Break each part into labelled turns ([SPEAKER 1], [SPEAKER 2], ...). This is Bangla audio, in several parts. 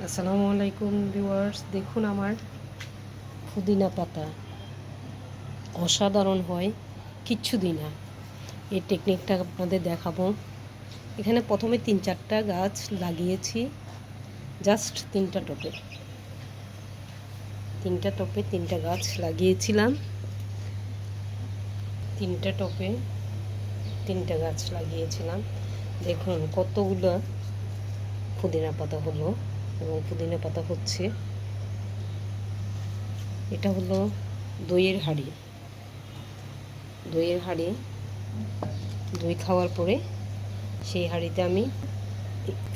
[SPEAKER 1] আসসালামু আলাইকুম ভিউয়ার্স, দেখুন আমার পুদিনা পাতা। অসাধারণ হয়, কিচ্ছু দিই না। এই টেকনিকটা আপনাদের দেখাবো। এখানে প্রথমে তিন চারটা গাছ লাগিয়েছি জাস্ট তিনটা টপে তিনটা টপে তিনটা গাছ লাগিয়েছিলাম। তিনটা টপে তিনটা গাছ লাগিয়েছিলাম। দেখুন কতগুলো পুদিনা পাতা হলো। এবং পুদিনা পাতা হচ্ছে। এটা হলো দইয়ের হাঁড়ি। দইয়ের হাঁড়ি দই খাওয়ার পরে সেই হাঁড়িতে আমি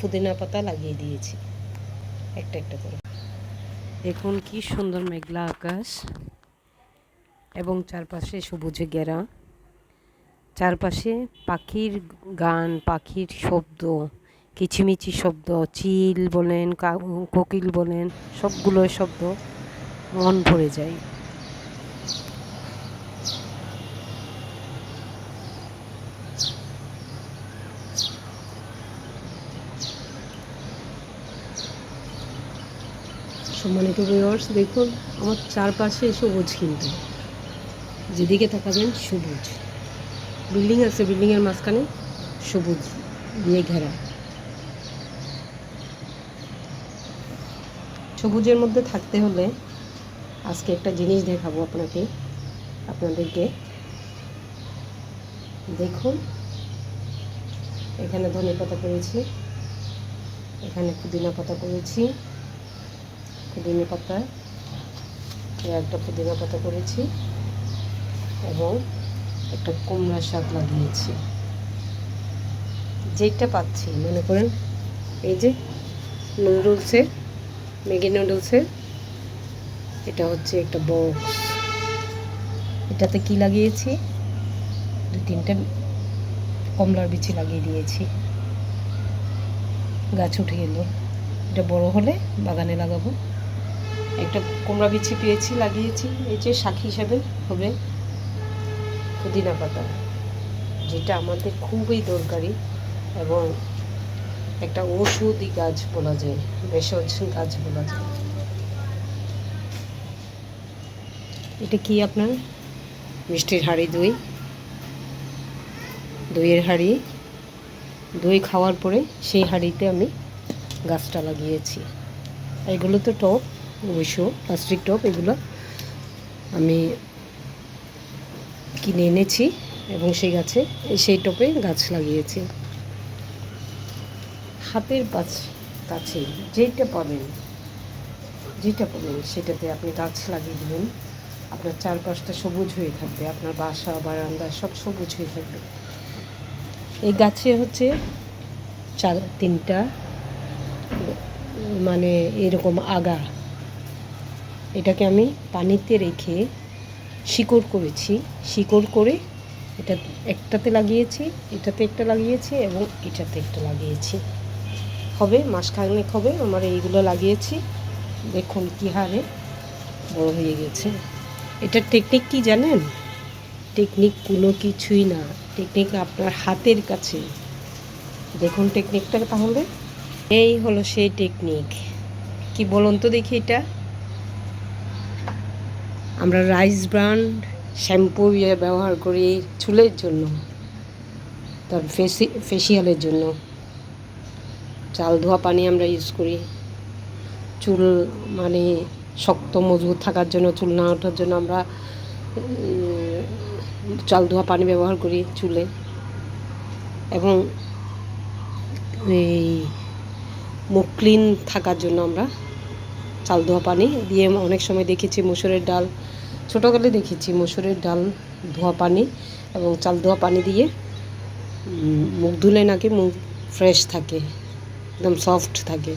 [SPEAKER 1] পুদিনা পাতা লাগিয়ে দিয়েছি। একটা একটা করে। দেখুন কি সুন্দর মেঘলা আকাশ এবং চারপাশে সবুজে ঘেরা। চারপাশে পাখির গান, পাখির শব্দ। কিচিমিচি শব্দ, চিল বলেন কোকিল বলেন সবগুলো শব্দ মন ভরে যায়। সম্মানিত ভিউয়ার্স দেখুন, আমার চারপাশে সবুজ কিন্তু। যেদিকে তাকাবেন, সবুজ। বিল্ডিং আছে, বিল্ডিংয়ের মাঝখানে সবুজ দিয়ে ঘেরা। সবুজের মধ্যে থাকতে হলে আজকে একটা জিনিস দেখাবো আপনাকে, আপনাদেরকে। দেখুন, এখানে ধনে পাতা করেছি, এখানে পুদিনা পাতা করেছি, পুদিনা পাতা একটা পুদিনা পাতা করেছি এবং একটা কুমড়া শাক লাগিয়েছি। যেটা পাচ্ছি, মনে করেন, এই যে নুডলসের ম্যাগি নুডলসের। এটা হচ্ছে একটা বক্স এটাতে কি লাগিয়েছি? দু তিনটে কমলার বিচি লাগিয়ে দিয়েছি। গাছ উঠে এলো। এটা বড় হলে বাগানে লাগাবো। একটা কুমড়া বিচি পেয়েছি, লাগিয়েছি। এই যে শাক হিসাবে হবে পুদিনা পাতা, যেটা আমাদের খুবই দরকারি। এবং একটা ওষুধি গাছ বলা যায় ভেষজ গাছ বলা যায়। এটা কি আপনার? মিষ্টির হাঁড়ি দই। দইয়ের হাঁড়ি। দই খাওয়ার পরে সেই হাঁড়িতে আমি গাছটা লাগিয়েছি। এগুলো তো টপ অবশ্য প্লাস্টিক টপ এগুলো আমি কিনে এনেছি এবং সেই গাছে সেই টপে গাছ লাগিয়েছি। হাতের কাছে যেটা পাবেন যেটা পাবেন সেটাতে আপনি গাছ লাগিয়ে দেবেন। আপনার চারপাশটা সবুজ হয়ে থাকবে, আপনার বাসা, বারান্দা সব সবুজ হয়ে থাকবে। এই গাছে হচ্ছে চার, তিনটা মানে এরকম আগা। এটাকে আমি পানিতে রেখে শিকড় করেছি। শিকড় করে এটা একটাতে লাগিয়েছি, এটাতে একটা লাগিয়েছি এবং এটাতে একটা লাগিয়েছি। হবে, মাসখানেক হবে, আমার এইগুলো লাগিয়েছি। দেখুন কী হারে বড় হয়ে গেছে। এটার টেকনিক কি জানেন? টেকনিক কোনো কিছুই না। টেকনিক আপনার হাতের কাছে। দেখুন টেকনিকটা তাহলে। এই হলো সেই টেকনিক কি বলুন তো দেখি এটা? আমরা রাইস ব্র্যান্ড শ্যাম্পু ব্যবহার করি চুলের জন্য, তার ফেসি ফেসিয়ালের জন্য। চাল ধোয়া পানি আমরা ইউজ করি। চুল মানে শক্ত, মজবুত থাকার জন্য, চুল না ওঠার জন্য আমরা চাল ধোয়া পানি ব্যবহার করি চুলে। এবং এই মুখ ক্লিন থাকার জন্য আমরা চাল ধোয়া পানি দিয়ে অনেক সময় দেখেছি মুসুরের ডাল, ছোটোকালে দেখেছি মসুরের ডাল ধোয়া পানি এবং চাল ধোয়া পানি দিয়ে মুখ ধুলে নাকি মুখ ফ্রেশ থাকে। একদম সফট থাকে।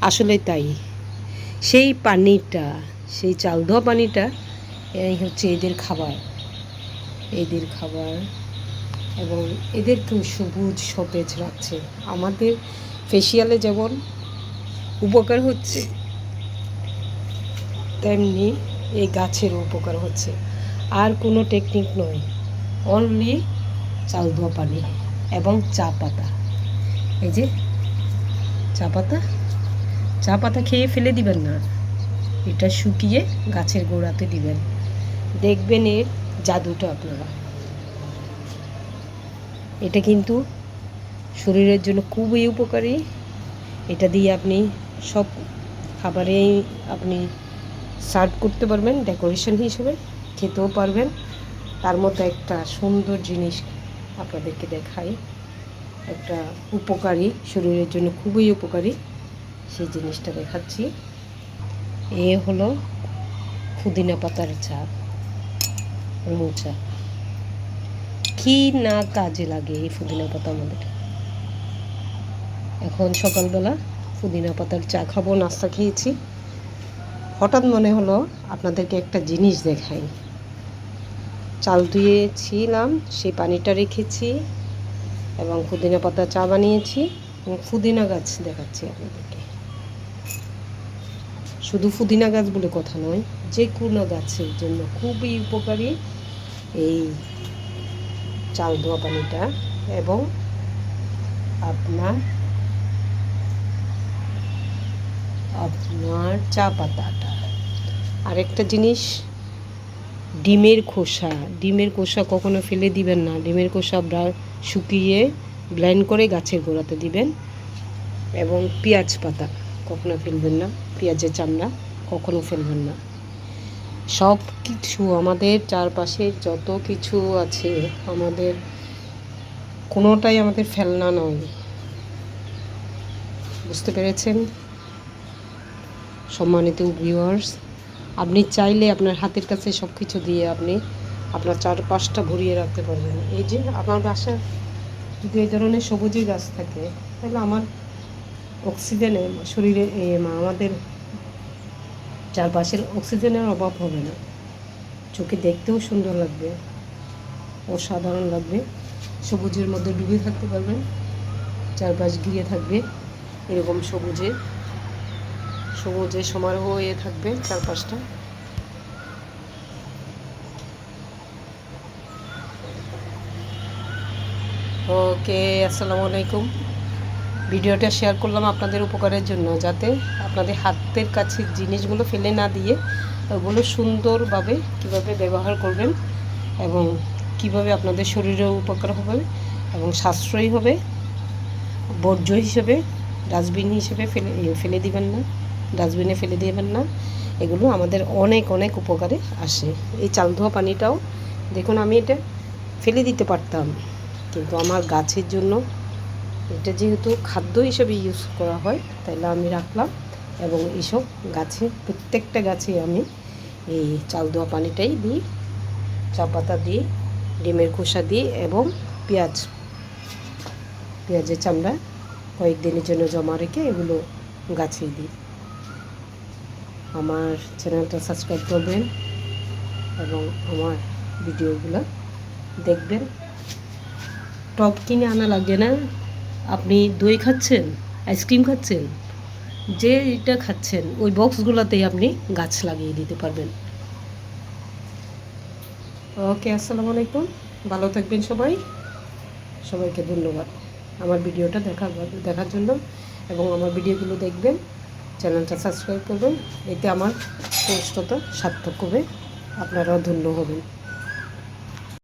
[SPEAKER 1] আসলে তাই। সেই পানিটা, সেই চাল ধোয়া পানিটা, এই হচ্ছে এদের খাবার। এদের খাবার এবং এদেরকেও সবুজ, সতেজ রাখছে আমাদের ফেসিয়ালে যেমন উপকার হচ্ছে, তেমনি এই গাছের উপকার হচ্ছে। আর কোনো টেকনিক নয়। অনলি চাল ধোয়া পানি এবং চা পাতা। এই যে চা পাতা চা পাতা খেয়ে ফেলে দিবেন না। এটা শুকিয়ে গাছের গোড়াতে দিবেন। দেখবেন এর জাদুটা আপনারা। এটা কিন্তু শরীরের জন্য খুবই উপকারী। এটা দিয়ে আপনি সব খাবারেই আপনি সার্ভ করতে পারবেন, ডেকোরেশন হিসেবে খেতেও পারবেন। তার মধ্যে একটা সুন্দর জিনিস আপনাদেরকে দেখাই। একটা উপকারী, শরীরের জন্য খুবই উপকারী সেই জিনিসটা দেখাচ্ছি এ হলো পুদিনা পাতার চা রং চা। কি না কাজে লাগে এই পুদিনা পাতা আমাদের। এখন সকালবেলা পুদিনা পাতার চা খাব, নাস্তা খেয়েছি। হঠাৎ মনে হলো আপনাদেরকে একটা জিনিস দেখাই। চাল ধুয়েছিলাম সেই পানিটা রেখেছি। এবং পুদিনা পাতা চা বানিয়েছি এবং পুদিনা গাছ দেখাচ্ছি আপনাদেরকে। শুধু পুদিনা গাছ বলে কথা নয়, যে কোনো গাছের জন্য খুবই উপকারী এই চাল ধোয়া পানিটা এবং আপনার আপনার চা পাতাটা। আরেকটা জিনিস ডিমের খোসা। ডিমের খোসা কখনো ফেলে দিবেন না। ডিমের খোসা শুকিয়ে ব্লেন্ড করে গাছের গোড়াতে দিবেন এবং পেঁয়াজ পাতা কখনো ফেলবেন না। পেঁয়াজের চামড়া কখনো ফেলবেন না। সব কিছু আমাদের চারপাশে যত কিছু আছে আমাদের, কোনোটাই আমাদের ফেলনা নয়। বুঝতে পেরেছেন? সম্মানিত ভিউয়ার্স আপনি চাইলে আপনার হাতের কাছে সব কিছু দিয়ে আপনি আপনার চারপাশটা ভরিয়ে রাখতে পারবেন। এই যে আমার বাসার যদি এই ধরনের সবুজের গাছ থাকে, তাহলে আমার অক্সিজেনে শরীরে আমাদের চারপাশের অক্সিজেনের অভাব হবে না। চোখে দেখতেও সুন্দর লাগবে, অসাধারণ লাগবে। সবুজের মধ্যে ডুবে থাকতে পারবেন, চারপাশ ঘিরে থাকবে, এরকম সবুজে। সবুজে সমারোহ হয়ে থাকবে চারপাশটা। ওকে, আসসালামু আলাইকুম। ভিডিওটা শেয়ার করলাম আপনাদের উপকারের জন্য, যাতে আপনাদের হাতের কাছে জিনিসগুলো ফেলে না দিয়ে ওগুলো সুন্দরভাবে কীভাবে ব্যবহার করবেন এবং কীভাবে আপনাদের শরীরেও উপকার হবে এবং সাশ্রয়ী হবে, বর্জ্য হিসেবে, ডাস্টবিন হিসেবে ফেলে ফেলে দিবেন না। ডাস্টবিনে ফেলে দিবেন না। এগুলো আমাদের অনেক অনেক উপকারে আসে। এই চাল ধোয়া পানিটাও, দেখুন আমি এটা ফেলে দিতে পারতাম, কিন্তু আমার গাছের জন্য এটা যেহেতু খাদ্য হিসেবে ইউজ করা হয় তাহলে আমি রাখলাম এবং এইসব গাছে, প্রত্যেকটা গাছে আমি এই চাল ধোয়া পানিটাই দিই। চা পাতা দিই ডিমের খোসা দিই এবং পেঁয়াজ, পেঁয়াজের চামড়া কয়েকদিনের জন্য জমা রেখে এগুলো গাছেই দিই। আমার চ্যানেলটা সাবস্ক্রাইব করবেন এবং আমার ভিডিওগুলো দেখবেন। টপ কিনে আনা লাগবে না। আপনি দই খাচ্ছেন, আইসক্রিম খাচ্ছেন যে এটা খাচ্ছেন, ওই বক্সগুলোতেই আপনি গাছ লাগিয়ে দিতে পারবেন। ওকে, আসসালামু আলাইকুম। ভালো থাকবেন সবাই। সবাইকে ধন্যবাদ। আমার ভিডিওটা দেখার দেখার জন্য এবং আমার ভিডিওগুলো দেখবেন। চ্যানেলটা সাবস্ক্রাইব করবেন এতে আমার পোস্টটা সার্থক হবে আপনারাও ধন্য হবেন।